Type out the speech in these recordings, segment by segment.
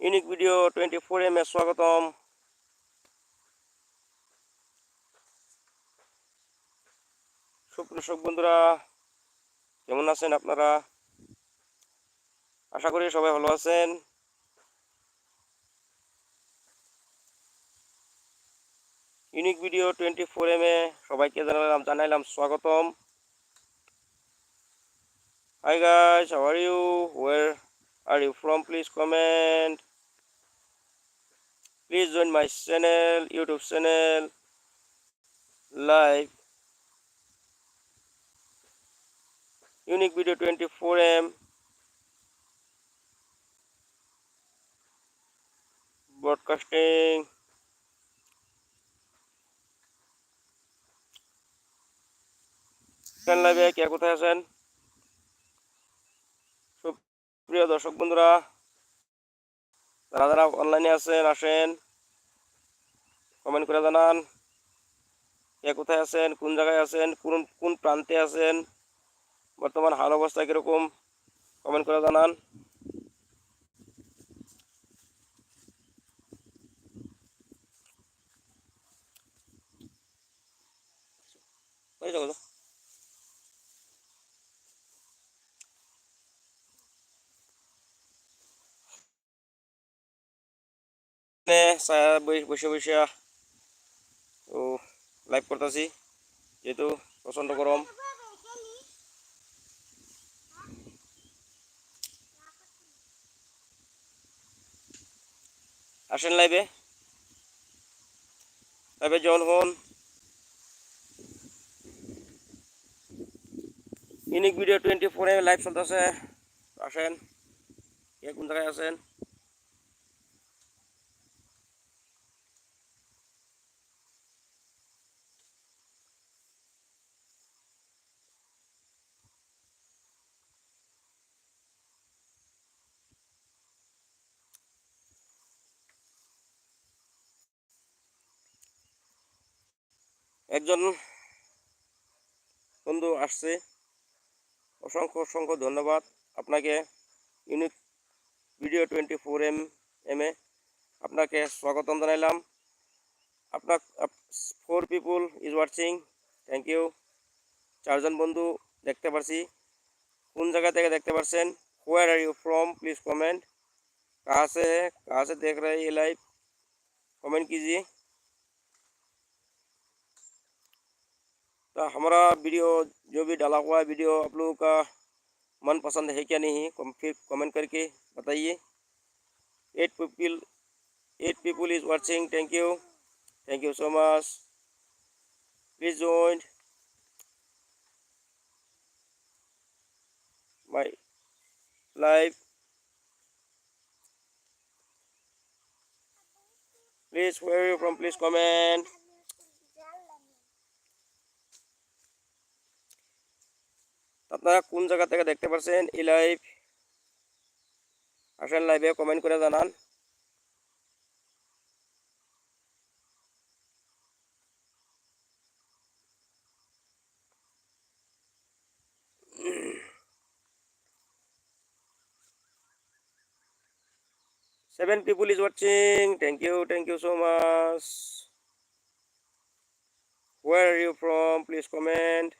Unique Video twenty four M এ স্বাগতম সুপ্রসক বন্ধুরা কেমন আছেন আপনারা আশা করি সবাই ভালো আছেন Unique Video twenty four M এ সবাইকে জানালাম জানাইলাম স্বাগতম Hi guys, how are you? Are you from? Please comment. Please join my channel, YouTube channel, live. Unique video 24M. Broadcasting. লাইভে কে কোথায় আছেন প্রিয় দর্শক বন্ধুরা যারা যারা অনলাইনে আছেন, আসেন কমেন্ট করে জানান, কে কোথায় আছেন, কোন জায়গায় আছেন, কোন কোন প্রান্তে আছেন, বর্তমান হাল অবস্থা কীরকম কমেন্ট করে জানান। ওই যাব saya বসে বসে, ও লাইভ করতেছি, যেহেতু প্রচণ্ড গরম। আসেন লাইভে লাইভে জন হন। ইউনিক ভিডিও টোয়েন্টি ফোরে লাইভ চলতেছে। আসেন। কে কোন জায়গায় আছেন? একজন বন্ধু আসছে অসংখ্য অসংখ্য ধন্যবাদ আপনাকে unique video twenty four M M A আপনাকে স্বাগতম জানাইলাম আপনার four people is watching thank you চারজন বন্ধু দেখতে পারছি কোন জায়গা থেকে দেখতে পারছেন where are you from please comment कहाँ से है कहाँ से देख रहे हैं ये लाइव कमेंट कीजिए हमारा वीडियो, जो भी डाला हुआ है वीडियो, आप लोगों का मन पसंद है क्या नहीं फिर कमेंट करके बताइए। Eight people eight people is watching thank you thank you so much please join my live please, where are you from? আপনারা কোন জায়গা থেকে দেখতে পাচ্ছেন এই লাইভ আসেন লাইভে কমেন্ট করে জানান Seven people is watching. Thank you. Thank you so much. Where are you from? Please comment.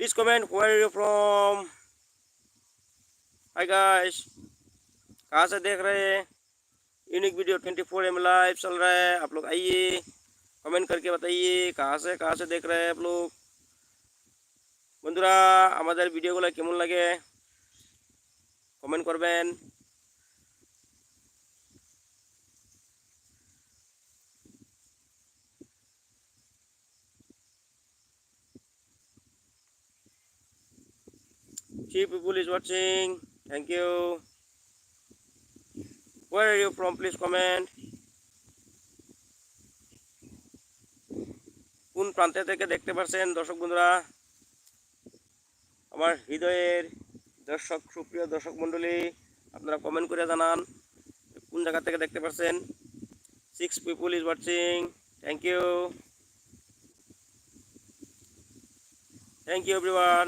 please comment where are you from hi guys कहाँ से देख रहे हैं यूनिक वीडियो 24 एम लाइव चल रहा है आप लोग आइए कमेंट करके बताइए कहाँ से कहाँ से देख रहे हैं आप लोग বন্ধুরা আমাদের ভিডিওগুলো কেমন লাগে কমেন্ট করবেন Three people is watching. Thank you. Where are you from? Please comment. কোন প্রান্তে থেকে দেখতে পাচ্ছেন দর্শক বন্ধুরা আমার হৃদয়ের দর্শক, সুপ্রিয় দর্শক মণ্ডলী, আপনারা কমেন্ট করে জানান কোন জায়গা থেকে দেখতে পাচ্ছেন six people is watching thank you thank you everyone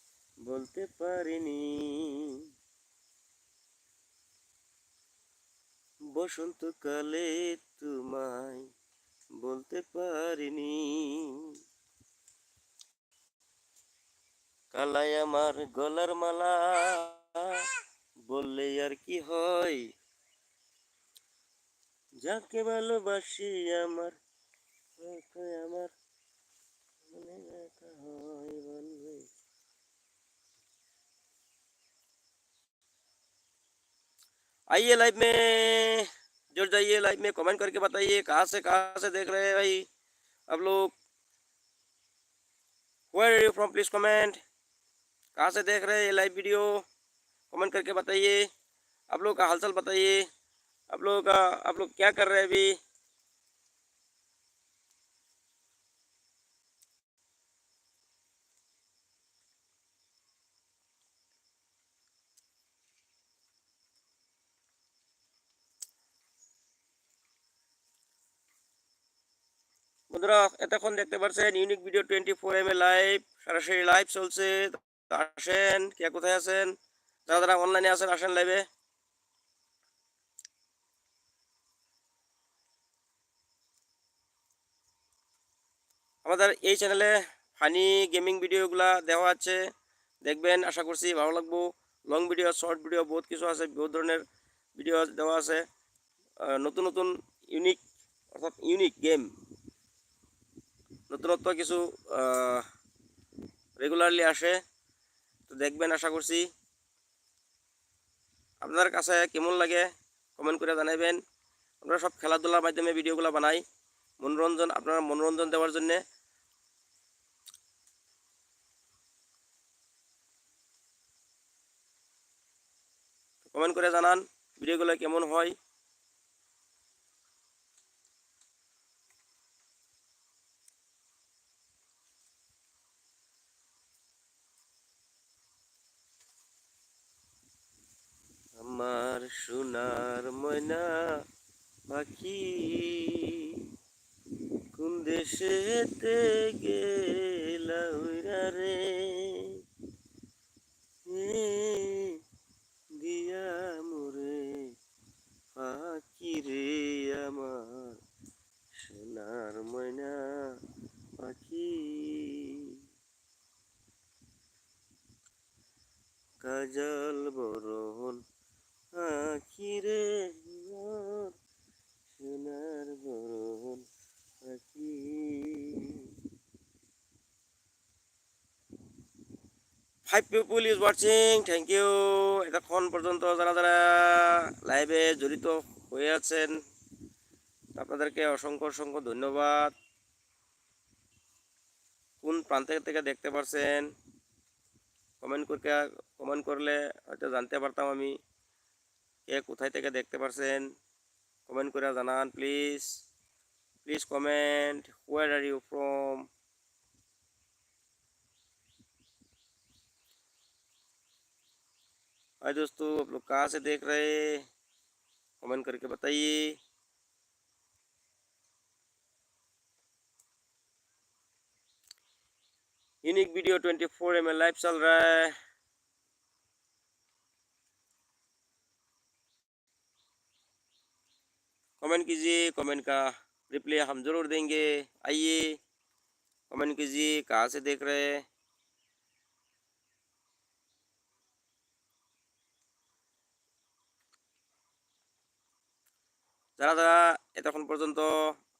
বলতে পারিনি। বসন্তকালে তোমায় বলতে পারিনি। কালাই আমার গলার মালা, বললে আর কি হয়? যাকে ভালোবাসি আমার আমার মনে হয় বলবে आइए लाइव में। जुड़ जाइए लाइव में। कमेंट करके बताइए कहाँ से कहाँ से देख रहे हैं भाई। अब लोग। Where you from please comment कहाँ से देख रहे हैं ये लाइव वीडियो कमेंट करके बताइए। आप लोग का हालचाल बताइए। आप लोग का आप लोग क्या कर रहे हैं अभी? বন্ধুরা, এতক্ষণ দেখতে পাচ্ছেন Unique Video twenty four M এ লাইভ সরাসরি লাইভ চলছে। আসেন, কে কোথায় আছেন? যারা যারা অনলাইনে আছেন, আসেন লাইভে আমাদের এই চ্যানেলে ফানি গেমিং ভিডিওগুলা দেওয়া আছে। দেখবেন, আশা করছি ভালো লাগবো। লং ভিডিও শর্ট ভিডিও বহুত কিছু আছে, বহুত ধরনের ভিডিও দেওয়া আছে। নতুন নতুন ইউনিক অর্থাৎ ইউনিক গেম নতুনত্ব কিছু রেগুলারলি আসে, তো দেখবেন আশা করছি। আপনার কাছে কেমন লাগে কমেন্ট করে জানাবেন আমরা সব খেলাধুলার মাধ্যমে ভিডিওগুলো বানাই, মনোরঞ্জন, আপনারা মনোরঞ্জন দেওয়ার জন্যে। কমেন্ট করে জানান, ভিডিওগুলো কেমন হয় আমার সোনার ময়না পাখি কোন দেশেতে গেলা রে? দিয়া মোরে পাখি রে আমার সোনার ময়না পাখি কাজল বরণ আখিরে মোর সোনার বরণ পাখি five people is watching thank you এতক্ষণ পর্যন্ত যারা যারা লাইভে জড়িত হয়ে আছেন, আপনাদেরকে অসংখ্য অসংখ্য ধন্যবাদ। কোন প্রান্ত থেকে দেখতে পারছেন? কমেন্ট করে কমেন্ট করলে হয়তো জানতে পারতাম আমি কে কোথায় থেকে দেখতে পারছেন। কমেন্ট করে জানান please please comment where are you from hi दोस्तों, आप लोग कहाँ से देख रहे हैं? कमेंट करके बताइए। यूनिक वीडियो 24 एम लाइव चल रहा है। कमेंट कीजिए, कमेंट का रिप्लाई हम ज़रूर देंगे। आइए, कमेंट कीजिए, कहाँ से देख रहे हैं? যারা যারা এতক্ষণ পর্যন্ত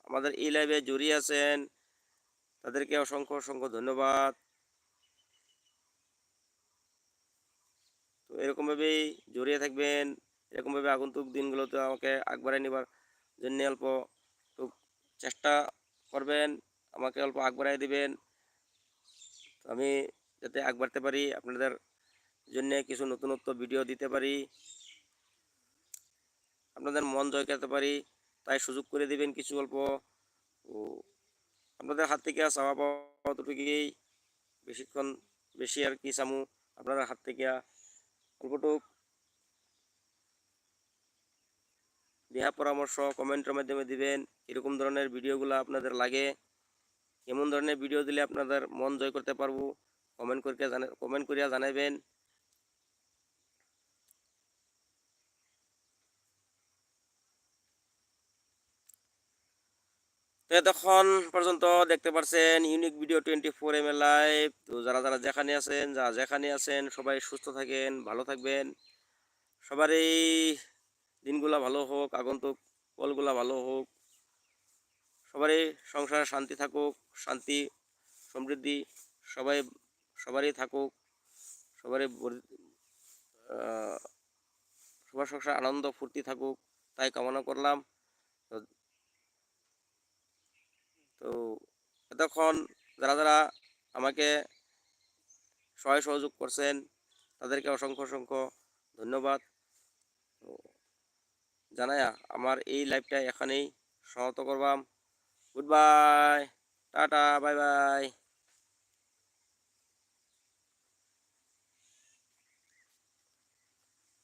আমাদের এই লাইভে জড়িয়ে আছেন, তাদেরকে অসংখ্য অসংখ্য ধন্যবাদ। তো এরকমভাবেই জড়িয়ে থাকবেন, এরকমভাবে আগন্তুক দিনগুলোতে আমাকে আগবাড়াই নেবার জন্য অল্প চেষ্টা করবেন, আমাকে অল্প আগবাড়াই দিবেন। আমি যাতে আগবাড়তে পারি, আপনাদের জন্য কিছু নতুনত্ব ভিডিও দিতে পারি। আপনাদের মন জয় করতে পারি, তাই সুযোগ করে দিবেন কিছু অল্প আপনাদের হাত থেকে চাওয়া পাওয়া অতটুকুই। বেশিক্ষণ বেশি আর কি চামু আপনাদের হাত থেকে। অল্পটুক দেহা পরামর্শ কমেন্টের মাধ্যমে দিবেন এরকম ধরনের ভিডিওগুলো আপনাদের লাগে, কেমন ধরনের ভিডিও দিলে আপনাদের মন জয় করতে পারব, কমেন্ট করিয়া জানা, কমেন্ট করিয়া জানাবেন তো এতক্ষণ পর্যন্ত দেখতে পারছেন Unique Video twenty four M live তো যারা যারা যেখানে আছেন যা যেখানে আছেন, সবাই সুস্থ থাকেন, ভালো থাকবেন। সবারই দিনগুলা ভালো হোক, আগন্তুক ফলগুলা ভালো হোক। সবারই সংসারে শান্তি থাকুক, শান্তি, সমৃদ্ধি সবাই, সবারই থাকুক। সবারই সবার সংসার আনন্দ, ফুর্তি থাকুক, তাই কামনা করলাম। তো এতক্ষণ যারা যারা আমাকে সহায় সহযোগ করছেন, তাদেরকে অসংখ্য অসংখ্য ধন্যবাদ। জানায়া আমার এই লাইভটা এখানেই সমাপ্ত করবাম। Good bye tata bye bye